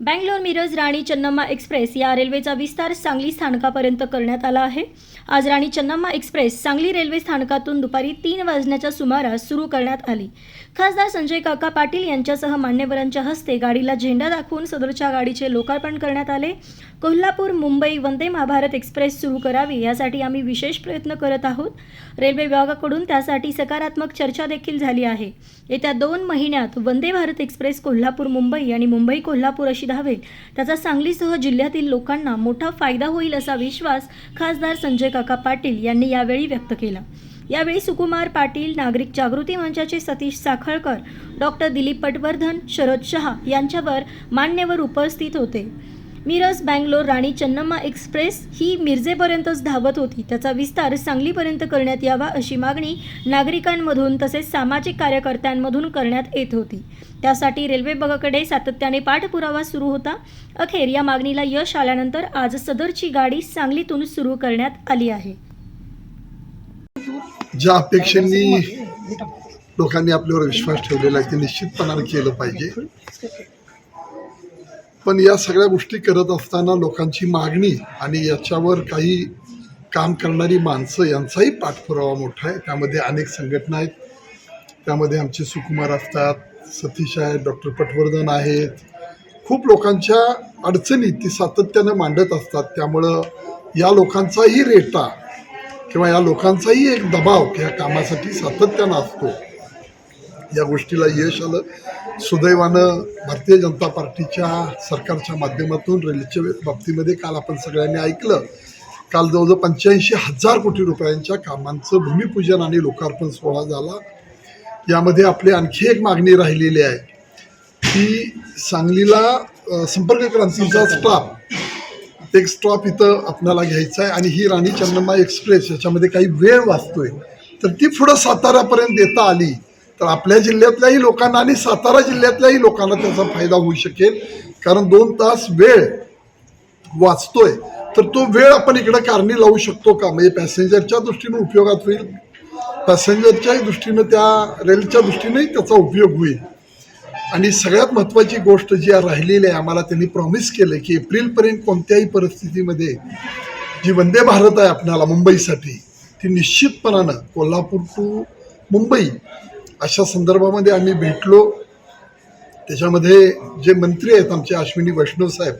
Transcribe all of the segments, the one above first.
Bangalore Miraj Rani Chennamma express या रेल्वेचा विस्तार सांगली स्थानकापर्यंत करण्यात आला आहे. आज राणी चन्नम्मा एक्सप्रेस सांगली रेल्वे स्थानकातून दुपारी तीन वाजण्याच्या सुमारास सुरू करण्यात आली. खासदार संजय काका पाटील यांच्यासह मान्यवरांच्या हस्ते गाडीला झेंडा दाखवून सदरच्या गाडीचे लोकार्पण करण्यात आले. कोल्हापूर मुंबई वंदे महाभारत एक्सप्रेस सुरू करावी यासाठी आम्ही विशेष प्रयत्न करत आहोत. रेल्वे विभागाकडून त्यासाठी सकारात्मक चर्चा देखील झाली आहे. येत्या दोन महिन्यात वंदे भारत एक्सप्रेस कोल्हापूर मुंबई आणि मुंबई कोल्हापूर अशी धावेल. त्याचा सांगलीसह जिल्ह्यातील लोकांना मोठा फायदा होईल असा विश्वास खासदार संजय काका पाटील यांनी यावेळी व्यक्त केला. यावेळी सुकुमार पाटील नागरिक जागृती मंचाचे सतीश साखळकर डॉक्टर दिलीप पटवर्धन शरद शहा यांच्यावर मान्यवर उपस्थित होते. मिरज बँगलोर राणी चन्नम्मा एक्सप्रेस ही मिरजेपर्यंतच धावत होती. त्याचा विस्तार सांगलीपर्यंत करण्यात यावा अशी मागणी नागरिकांमधून तसेच सामाजिक कार्यकर्त्यांमधून करण्यात येत होती. त्यासाठी रेल्वे विभागाकडे सातत्याने पाठपुरावा सुरू होता. अखेर या मागणीला यश आल्यानंतर आज सदरची गाडी सांगलीतून सुरू करण्यात आली आहे. ज्या अपेक्षांनी लोकांनी आपल्यावर विश्वास ठेवलेला आहे ते निश्चितपणाने केलं पाहिजे. पण या सगळ्या गोष्टी करत असताना लोकांची मागणी आणि याच्यावर काही काम करणारी माणसं यांचाही पाठपुरावा मोठा आहे. त्यामध्ये अनेक संघटना आहेत. त्यामध्ये आमचे सुकुमार असतात सतीश आहेत डॉक्टर पटवर्धन आहेत. खूप लोकांच्या अडचणी ती सातत्यानं मांडत असतात. त्यामुळं या लोकांचाही रेटा किंवा या लोकांचाही एक दबाव या कामासाठी सातत्यानं असतो. या गोष्टीला यश आलं. सुदैवानं भारतीय जनता पार्टीच्या सरकारच्या माध्यमातून रेल्वेच्या बाबतीमध्ये काल आपण सगळ्यांनी ऐकलं. काल जवळजवळ पंच्याऐंशी हजार कोटी रुपयांच्या कामांचं भूमिपूजन आणि लोकार्पण सोहळा झाला. यामध्ये आपली आणखी एक मागणी राहिलेली आहे. की सांगलीला संपर्क क्रांतीचा स्टॉप एक स्टॉप इथं आपणाला घ्यायचा आहे आणि ही राणी चन्नम्मा एक्सप्रेस याच्यामध्ये काही वेळ वाचतोय. तर ती पुढं साताऱ्यापर्यंत देता आली. तर आपल्या जिल्ह्यातल्याही लोकांना आणि सातारा जिल्ह्यातल्याही लोकांना त्याचा फायदा होऊ शकेल. कारण दोन तास वेळ वाचतोय. तर तो वेळ आपण इकडं कारणी लावू शकतो का? म्हणजे पॅसेंजरच्या दृष्टीनं उपयोगात होईल. पॅसेंजरच्याही दृष्टीनं त्या रेलच्या दृष्टीनंही त्याचा उपयोग होईल. आणि सगळ्यात महत्त्वाची गोष्ट जी राहिलेली आहे आम्हाला त्यांनी प्रॉमिस केलं की एप्रिलपर्यंत कोणत्याही परिस्थितीमध्ये जी वंदे भारत आहे आपल्याला मुंबईसाठी ती निश्चितपणानं कोल्हापूर टू मुंबई अशा संदर्भामध्ये आम्ही भेटलो. त्याच्यामध्ये जे मंत्री आहेत आमचे अश्विनी वैष्णव साहेब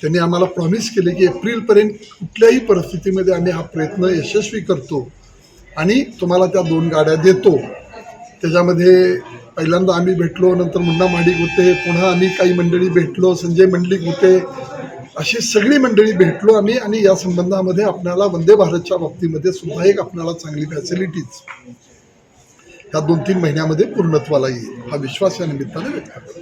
त्यांनी आम्हाला प्रॉमिस केले की एप्रिलपर्यंत कुठल्याही परिस्थितीमध्ये आम्ही हा प्रयत्न यशस्वी करतो आणि तुम्हाला त्या दोन गाड्या देतो. त्याच्यामध्ये पहिल्यांदा आम्ही भेटलो नंतर मुन्ना माडिक होते पुन्हा आम्ही काही मंडळी भेटलो संजय मंडलिक होते अशी सगळी मंडळी भेटलो आम्ही आणि या संबंधामध्ये आपल्याला वंदे भारतच्या बाबतीमध्ये सुद्धा एक आपल्याला चांगली फॅसिलिटीज ह्या दोन तीन महिन्यामध्ये पूर्णत्वाला येईल. हा विश्वास या निमित्ताने व्यक्त करतो.